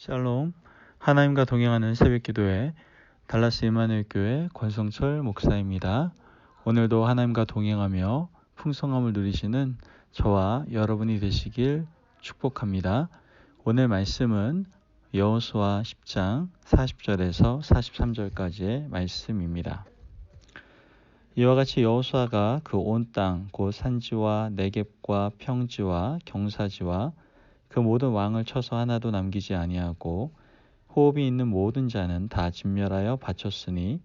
샬롬 하나님과 동행하는 새벽 기도회 달라스 이마누엘 교회 권성철 목사입니다. 오늘도 하나님과 동행하며 풍성함을 누리시는 저와 여러분이 되시길 축복합니다. 오늘 말씀은 여호수아 10장 40절에서 43절까지의 말씀입니다. 이와 같이 여호수아가 그 온 땅 곧 산지와 내겝과 평지와 경사지와 그 모든 왕을 쳐서 하나도 남기지 아니하고 호흡이 있는 모든 자는 다 진멸하여 바쳤으니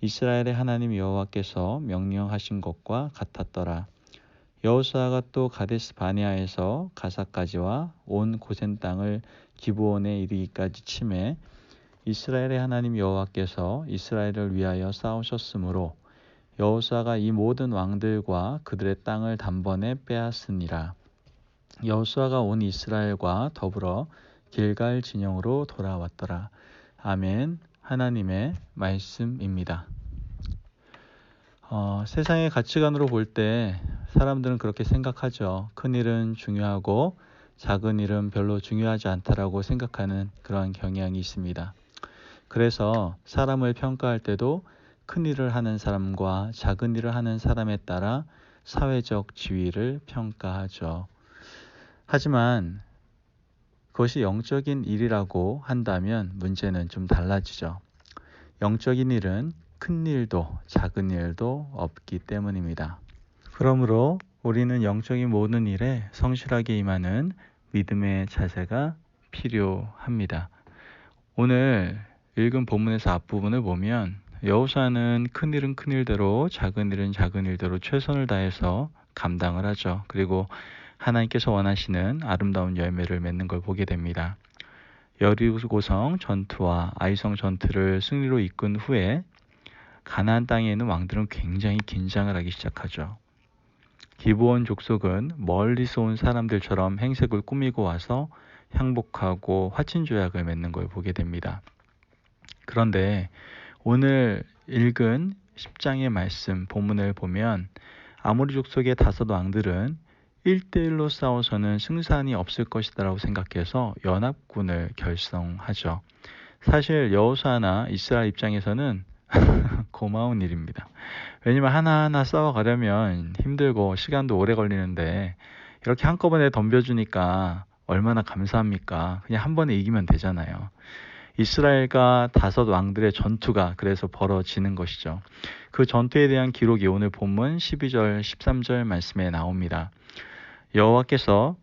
이스라엘의 하나님 여호와께서 명령하신 것과 같았더라. 여호수아가 또 가데스 바네아에서 가사까지와 온 고센 땅을 기브온에 이르기까지 침해 이스라엘의 하나님 여호와께서 이스라엘을 위하여 싸우셨으므로 여호수아가 이 모든 왕들과 그들의 땅을 단번에 빼앗으니라. 여호수아가 온 이스라엘과 더불어 길갈 진영으로 돌아왔더라. 아멘. 하나님의 말씀입니다. 어, 세상의 가치관으로 볼 때 사람들은 그렇게 생각하죠. 큰 일은 중요하고 작은 일은 별로 중요하지 않다라고 생각하는 그러한 경향이 있습니다. 그래서 사람을 평가할 때도 큰 일을 하는 사람과 작은 일을 하는 사람에 따라 사회적 지위를 평가하죠. 하지만 그것이 영적인 일이라고 한다면 문제는 좀 달라지죠. 영적인 일은 큰 일도 작은 일도 없기 때문입니다. 그러므로 우리는 영적인 모든 일에 성실하게 임하는 믿음의 자세가 필요합니다. 오늘 읽은 본문에서 앞부분을 보면 여호사는 큰 일은 큰 일대로 작은 일은 작은 일대로 최선을 다해서 감당을 하죠. 그리고 하나님께서 원하시는 아름다운 열매를 맺는 걸 보게 됩니다. 여리고성 전투와 아이성 전투를 승리로 이끈 후에 가나안 땅에 있는 왕들은 굉장히 긴장을 하기 시작하죠. 기브온 족속은 멀리서 온 사람들처럼 행색을 꾸미고 와서 향복하고 화친 조약을 맺는 걸 보게 됩니다. 그런데 오늘 읽은 10장의 말씀 본문을 보면 아모리 족속의 다섯 왕들은 1대1로 싸워서는 승산이 없을 것이다라고 생각해서 연합군을 결성하죠. 사실 여호수아나 이스라엘 입장에서는 고마운 일입니다. 왜냐면 하나하나 싸워가려면 힘들고 시간도 오래 걸리는데 이렇게 한꺼번에 덤벼주니까 얼마나 감사합니까? 그냥 한 번에 이기면 되잖아요. 이스라엘과 다섯 왕들의 전투가 그래서 벌어지는 것이죠. 그 전투에 대한 기록이 오늘 본문 12절, 13절 말씀에 나옵니다. 여호와께서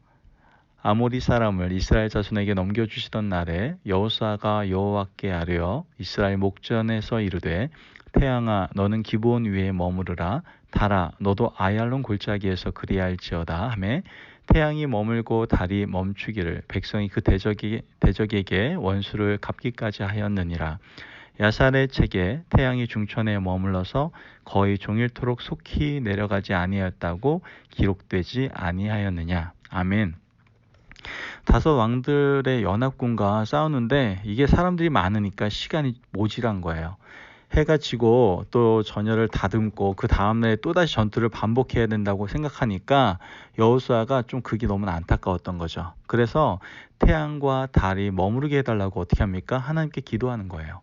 아모리 사람을 이스라엘 자손에게 넘겨주시던 날에 여호수아가 여호와께 아뢰어 이스라엘 목전에서 이르되 태양아 너는 기본 위에 머무르라. 달아 너도 아얄론 골짜기에서 그리할지어다 하매 태양이 머물고 달이 멈추기를 백성이 그 대적이, 대적에게 원수를 갚기까지 하였느니라 야살의 책에 태양이 중천에 머물러서 거의 종일토록 속히 내려가지 아니하였다고 기록되지 아니하였느냐. 아멘. 다섯 왕들의 연합군과 싸우는데 이게 사람들이 많으니까 시간이 모질한 거예요. 해가 지고 또 전열을 다듬고 그 다음날에 또다시 전투를 반복해야 된다고 생각하니까 여호수아가 좀 그게 너무 안타까웠던 거죠. 그래서 태양과 달이 머무르게 해달라고 어떻게 합니까? 하나님께 기도하는 거예요.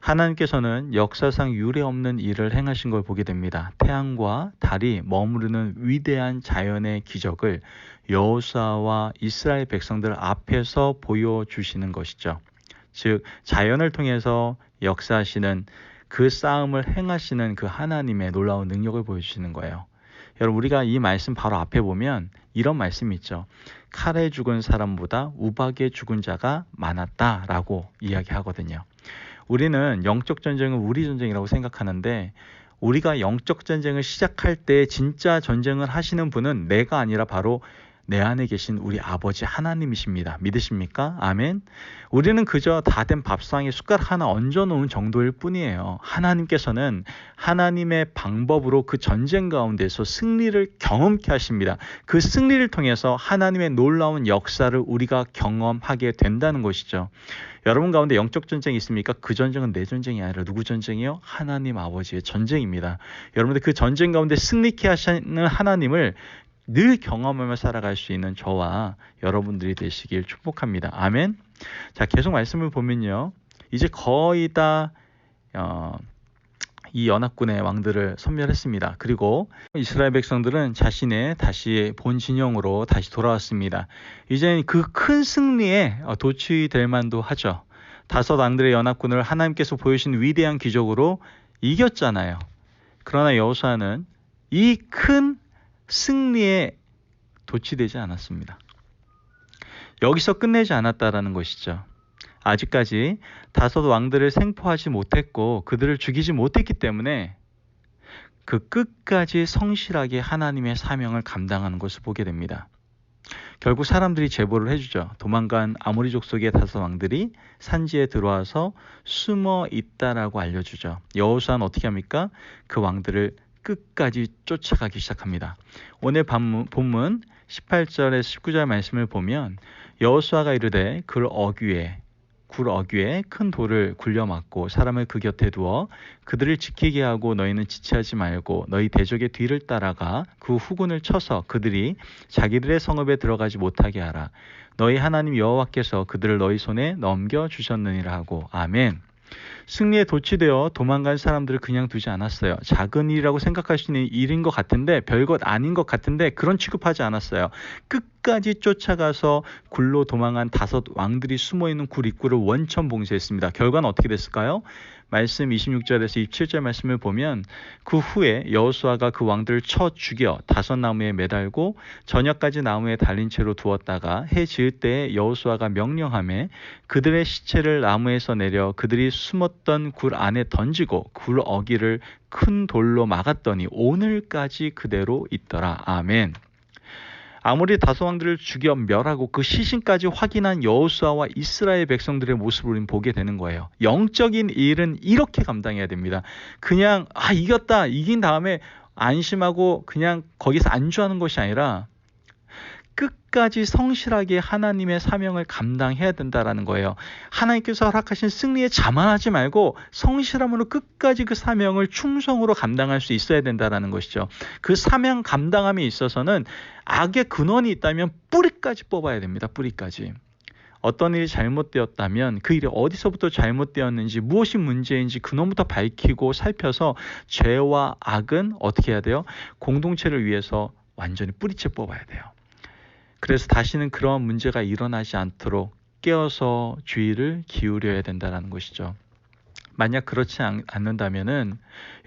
하나님께서는 역사상 유례 없는 일을 행하신 걸 보게 됩니다. 태양과 달이 머무르는 위대한 자연의 기적을 여호수아와 이스라엘 백성들 앞에서 보여주시는 것이죠. 즉 자연을 통해서 역사하시는 그 싸움을 행하시는 그 하나님의 놀라운 능력을 보여주시는 거예요. 여러분 우리가 이 말씀 바로 앞에 보면 이런 말씀이 있죠. 칼에 죽은 사람보다 우박에 죽은 자가 많았다라고 이야기하거든요. 우리는 영적 전쟁은 우리 전쟁이라고 생각하는데 우리가 영적 전쟁을 시작할 때 진짜 전쟁을 하시는 분은 내가 아니라 바로 내 안에 계신 우리 아버지 하나님이십니다. 믿으십니까? 아멘. 우리는 그저 다 된 밥상에 숟가락 하나 얹어 놓은 정도일 뿐이에요. 하나님께서는 하나님의 방법으로 그 전쟁 가운데서 승리를 경험케 하십니다. 그 승리를 통해서 하나님의 놀라운 역사를 우리가 경험하게 된다는 것이죠. 여러분 가운데 영적 전쟁이 있습니까? 그 전쟁은 내 전쟁이 아니라 누구 전쟁이요? 하나님 아버지의 전쟁입니다. 여러분들 그 전쟁 가운데 승리케 하시는 하나님을 늘 경험하며 살아갈 수 있는 저와 여러분들이 되시길 축복합니다. 아멘. 자, 계속 말씀을 보면요. 이제 거의 다 어, 이 연합군의 왕들을 섬멸했습니다. 그리고 이스라엘 백성들은 자신의 다시 본 진영으로 다시 돌아왔습니다. 이제 그큰 승리에 도취될 만도 하죠. 다섯 왕들의 연합군을 하나님께서 보여주신 위대한 기적으로 이겼잖아요. 그러나 여호수아는 이 큰 승리에 도취되지 않았습니다. 여기서 끝내지 않았다라는 것이죠. 아직까지 다섯 왕들을 생포하지 못했고 그들을 죽이지 못했기 때문에 그 끝까지 성실하게 하나님의 사명을 감당하는 것을 보게 됩니다. 결국 사람들이 제보를 해주죠. 도망간 아모리 족속의 다섯 왕들이 산지에 들어와서 숨어 있다라고 알려주죠. 여호수아는 어떻게 합니까? 그 왕들을 끝까지 쫓아가기 시작합니다. 오늘 본문 18절에 19절 말씀을 보면 여호수아가 이르되 그 어귀에 굴 어귀에 큰 돌을 굴려 맞고 사람을 그 곁에 두어 그들을 지키게 하고 너희는 지체하지 말고 너희 대적의 뒤를 따라가 그 후군을 쳐서 그들이 자기들의 성읍에 들어가지 못하게 하라. 너희 하나님 여호와께서 그들을 너희 손에 넘겨 주셨느니라 하고 아멘. 승리에 도취되어 도망간 사람들을 그냥 두지 않았어요. 작은 일이라고 있는 일인 것 같은데 별것 아닌 것 같은데 그런 취급하지 않았어요. 끝 까지 쫓아가서 굴로 도망한 다섯 왕들이 숨어 있는 굴 입구를 원천 봉쇄했습니다. 결과는 어떻게 됐을까요? 말씀 26절에서 27절 말씀을 보면 그 후에 여호수아가 그 왕들을 쳐 죽여 다섯 나무에 매달고 저녁까지 나무에 달린 채로 두었다가 해 지을 때에 여호수아가 명령함에 그들의 시체를 나무에서 내려 그들이 숨었던 굴 안에 던지고 굴 어기를 큰 돌로 막았더니 오늘까지 그대로 있더라. 아멘. 아무리 다소 왕들을 죽여 멸하고 그 시신까지 확인한 여호수아와 이스라엘 백성들의 모습을 우리는 보게 되는 거예요. 영적인 일은 이렇게 감당해야 됩니다. 그냥 아 이겼다 이긴 다음에 안심하고 그냥 거기서 안주하는 것이 아니라 끝까지 성실하게 하나님의 사명을 감당해야 된다라는 거예요. 하나님께서 허락하신 승리에 자만하지 말고 성실함으로 끝까지 그 사명을 충성으로 감당할 수 있어야 된다라는 것이죠. 그 사명 감당함에 있어서는 악의 근원이 있다면 뿌리까지 뽑아야 됩니다. 뿌리까지. 어떤 일이 잘못되었다면 그 일이 어디서부터 잘못되었는지 무엇이 문제인지 근원부터 밝히고 살펴서 죄와 악은 어떻게 해야 돼요? 공동체를 위해서 완전히 뿌리째 뽑아야 돼요. 그래서 다시는 그런 문제가 일어나지 않도록 깨어서 주의를 기울여야 된다는 것이죠. 만약 그렇지 않 는다면은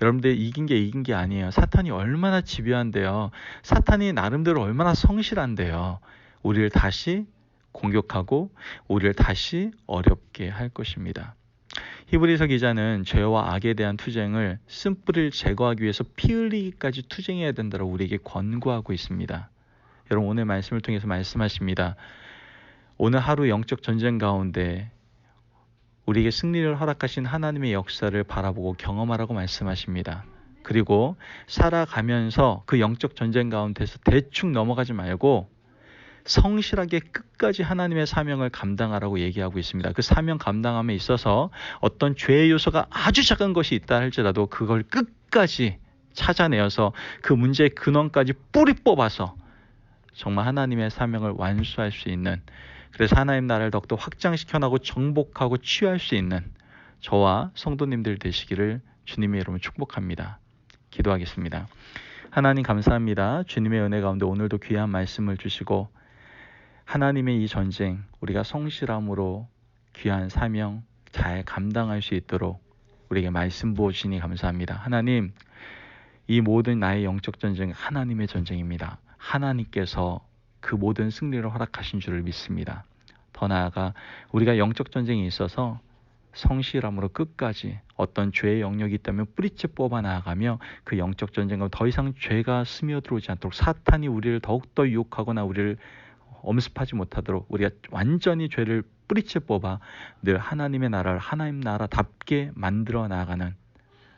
여러분들 이긴 게 이긴 게 아니에요. 사탄이 얼마나 집요한데요. 사탄이 나름대로 얼마나 성실한데요. 우리를 다시 공격하고 우리를 다시 어렵게 할 것입니다. 히브리서 기자는 죄와 악에 대한 투쟁을 쓴뿌리를 제거하기 위해서 피 흘리기까지 투쟁해야 된다고 우리에게 권고하고 있습니다. 여러분 오늘 말씀을 통해서 말씀하십니다. 오늘 하루 영적 전쟁 가운데 우리에게 승리를 허락하신 하나님의 역사를 바라보고 경험하라고 말씀하십니다. 그리고 살아가면서 그 영적 전쟁 가운데서 대충 넘어가지 말고 성실하게 끝까지 하나님의 사명을 감당하라고 얘기하고 있습니다. 그 사명 감당함에 있어서 어떤 죄의 요소가 아주 작은 것이 있다 할지라도 그걸 끝까지 찾아내어서 그 문제의 근원까지 뿌리 뽑아서 정말 하나님의 사명을 완수할 수 있는 그래서 하나님 나라를 더욱더 확장시켜나고 정복하고 치유할 수 있는 저와 성도님들 되시기를 주님의 이름으로 축복합니다. 기도하겠습니다. 하나님 감사합니다. 주님의 은혜 가운데 오늘도 귀한 말씀을 주시고 하나님의 이 전쟁 우리가 성실함으로 귀한 사명 잘 감당할 수 있도록 우리에게 말씀 부어주시니 감사합니다. 하나님 이 모든 나의 영적 전쟁 하나님의 전쟁입니다. 하나님께서 그 모든 승리를 허락하신 줄을 믿습니다. 더 나아가 우리가 영적 전쟁에 있어서 성실함으로 끝까지 어떤 죄의 영역이 있다면 뿌리째 뽑아 나아가며 그 영적 전쟁과 더 이상 죄가 스며들어오지 않도록 사탄이 우리를 더욱더 유혹하거나 우리를 엄습하지 못하도록 우리가 완전히 죄를 뿌리째 뽑아 늘 하나님의 나라를 하나님 나라답게 만들어 나가는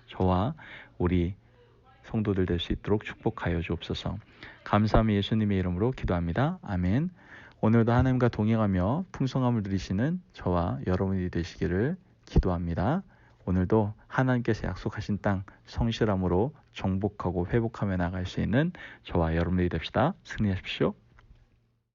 저와 우리 성도들 될 수 있도록 축복하여 주옵소서. 감사함이 예수님의 이름으로 기도합니다. 아멘. 오늘도 하나님과 동행하며 풍성함을 누리시는 저와 여러분이 되시기를 기도합니다. 오늘도 하나님께서 약속하신 땅 성실함으로 정복하고 회복하며 나갈 수 있는 저와 여러분들이 됩시다. 승리하십시오.